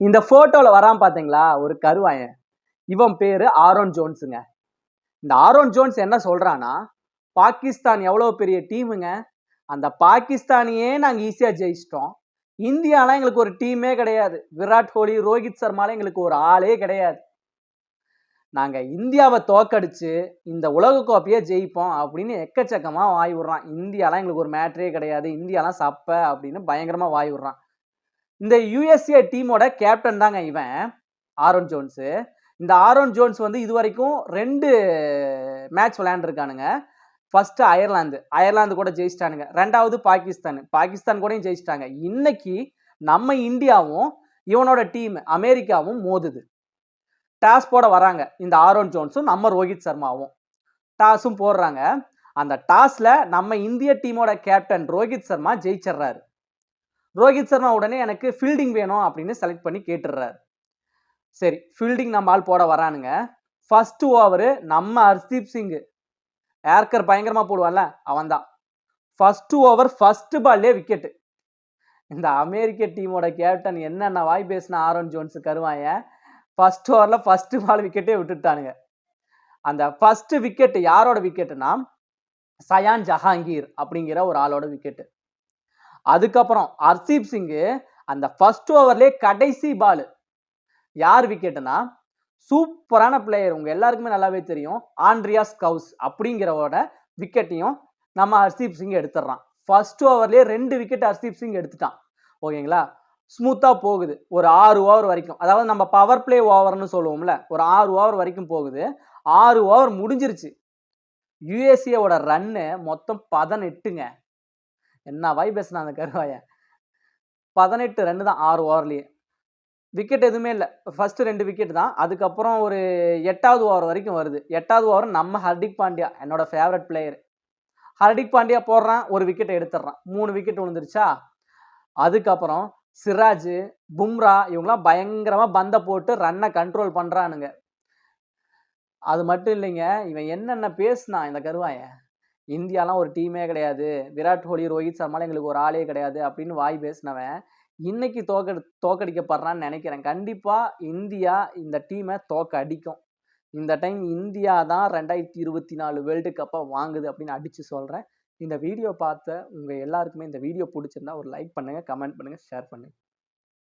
இந்த போட்டோல வரான் பாத்தீங்களா? ஒரு கருவாயன். இவன் பேரு ஆரோன் ஜோன்ஸுங்க. இந்த ஆரோன் ஜோன்ஸ் என்ன சொல்கிறான்னா பாகிஸ்தான் எவ்வளோ பெரிய டீமுங்க? அந்த பாகிஸ்தானியே நாங்கள் ஈஸியாக ஜெயிச்சிட்டோம். இந்தியாலாம் எங்களுக்கு ஒரு டீமே கிடையாது. விராட் கோலி ரோஹித் சர்மாலாம் எங்களுக்கு ஒரு ஆளே கிடையாது. நாங்கள் இந்தியாவை தோக்கடிச்சு இந்த உலகக்கோப்பையை ஜெயிப்போம் அப்படின்னு எக்கச்சக்கமாக வாய் விடுறான். இந்தியாலாம் எங்களுக்கு ஒரு மேட்ரே கிடையாது. இந்தியாலாம் சப்ப அப்படின்னு பயங்கரமாக வாய் விட்றான். இந்த யூஎஸ்ஏ டீமோட கேப்டன் தாங்க இவன் ஆரோன் ஜோன்ஸு இந்த ஆரோன் ஜோன்ஸ் வந்து இது வரைக்கும் ரெண்டு மேட்ச் விளையாண்டுருக்கானுங்க. ஃபஸ்ட்டு அயர்லாந்து அயர்லாந்து கூட ஜெயிச்சிட்டானுங்க. ரெண்டாவது பாகிஸ்தான் பாகிஸ்தான் கூடயும் ஜெயிச்சிட்டாங்க. இன்னைக்கு நம்ம இந்தியாவும் இவனோட டீம் அமெரிக்காவும் மோதுது. டாஸ் போட வராங்க. இந்த ஆரோன் ஜோன்ஸும் நம்ம ரோஹித் சர்மாவும். டாஸும் போடுறாங்க. அந்த டாஸில் நம்ம இந்திய டீமோட கேப்டன் ரோஹித் சர்மா ஜெயிச்சிடுறாரு. ரோஹித் சர்மா உடனே எனக்கு ஃபீல்டிங் வேணும் அப்படின்னு செலக்ட் பண்ணி கேட்டுடுறாரு. சரி ஃபீல்டிங் நம்ம ஆள் போட வரானுங்க. ஃபஸ்ட்டு ஓவரு நம்ம ஹர்தீப் சிங்கு ஏர்கர் பயங்கரமாக போடுவான்ல அவன் தான் ஃபஸ்ட்டு ஓவர் ஃபஸ்ட்டு பால்லே விக்கெட்டு இந்த அமெரிக்க டீமோட கேப்டன் என்னென்ன வாய் பேசின ஆரோன் ஜோன்ஸ் கருவாயன் ஃபர்ஸ்ட் ஓவரில் ஃபஸ்ட்டு பால் விக்கெட்டே விட்டுட்டானுங்க. அந்த ஃபஸ்ட்டு விக்கெட்டு யாரோட விக்கெட்டுனா சயான் ஜஹாங்கீர் அப்படிங்கிற ஒரு ஆளோட விக்கெட்டு அதுக்கப்புறம் ஹர்தீப் சிங்கு அந்த ஃபர்ஸ்ட் ஓவர்லேயே கடைசி பால் யார் விக்கெட்டுனா சூப்பரான பிளேயர் உங்க எல்லாருக்குமே நல்லாவே தெரியும். ஆண்ட்ரியாஸ் கவுஸ் அப்படிங்கிறவோட விக்கெட்டையும் நம்ம ஹர்தீப் சிங் எடுத்துடுறான். ஃபர்ஸ்ட் ஓவர்லேயே ரெண்டு விக்கெட் ஹர்தீப் சிங் எடுத்துட்டான். ஓகேங்களா? ஸ்மூத்தாக போகுது. ஒரு ஆறு ஓவர் வரைக்கும். அதாவது நம்ம பவர் பிளே ஓவர்னு சொல்லுவோம்ல ஒரு ஆறு ஓவர் வரைக்கும் போகுது. ஆறு ஓவர் முடிஞ்சிருச்சு. யுஎஸ்ஏவோட ரன்னு மொத்தம் பதினெட்டுங்க. என்ன வாய் பேசுனா அந்த கருவாய? பதினெட்டு ரெண்டு தான் ஆறு ஓவர்லேயே விக்கெட் எதுவுமே இல்லை. ஃபர்ஸ்ட் ரெண்டு விக்கெட் தான். அதுக்கப்புறம் ஒரு எட்டாவது ஓவர் வரைக்கும் வருது. எட்டாவது ஓவர் நம்ம ஹர்திக் பாண்டியா என்னோட ஃபேவரட் பிளேயர் ஹர்திக் பாண்டியா போடுறான் ஒரு விக்கெட்டை எடுத்துடுறான். மூணு விக்கெட் விழுந்துருச்சா? அதுக்கப்புறம் சிராஜ் பும்ரா இவங்களாம் பயங்கரமாக பந்தை போட்டு ரன்னை கண்ட்ரோல் பண்ணுறானுங்க அது மட்டும் இல்லைங்க இவன் என்னென்ன பேசுனான் இந்த கருவாயன் இந்தியாலாம் ஒரு டீமே கிடையாது. விராட் கோலி ரோஹித் சர்மாலாம் எங்களுக்கு ஒரு ஆளே கிடையாது அப்படின்னு வாய் பேசினவன் இன்னைக்கு தோக்க தோக்கடிக்கப்படுறான்னு நினைக்கிறேன். கண்டிப்பாக இந்தியா இந்த டீமை தோக்க அடிக்கும் இந்த டைம் இந்தியா தான் ரெண்டாயிரத்தி இருபத்தி நாலு வேர்ல்டு கப்பை வாங்குது அப்படின்னு அடித்து சொல்கிறேன் இந்த வீடியோ பார்த்த உங்கள் எல்லாருக்குமே இந்த வீடியோ பிடிச்சிருந்தா ஒரு லைக் பண்ணுங்கள் கமெண்ட் பண்ணுங்க ஷேர் பண்ணுங்கள்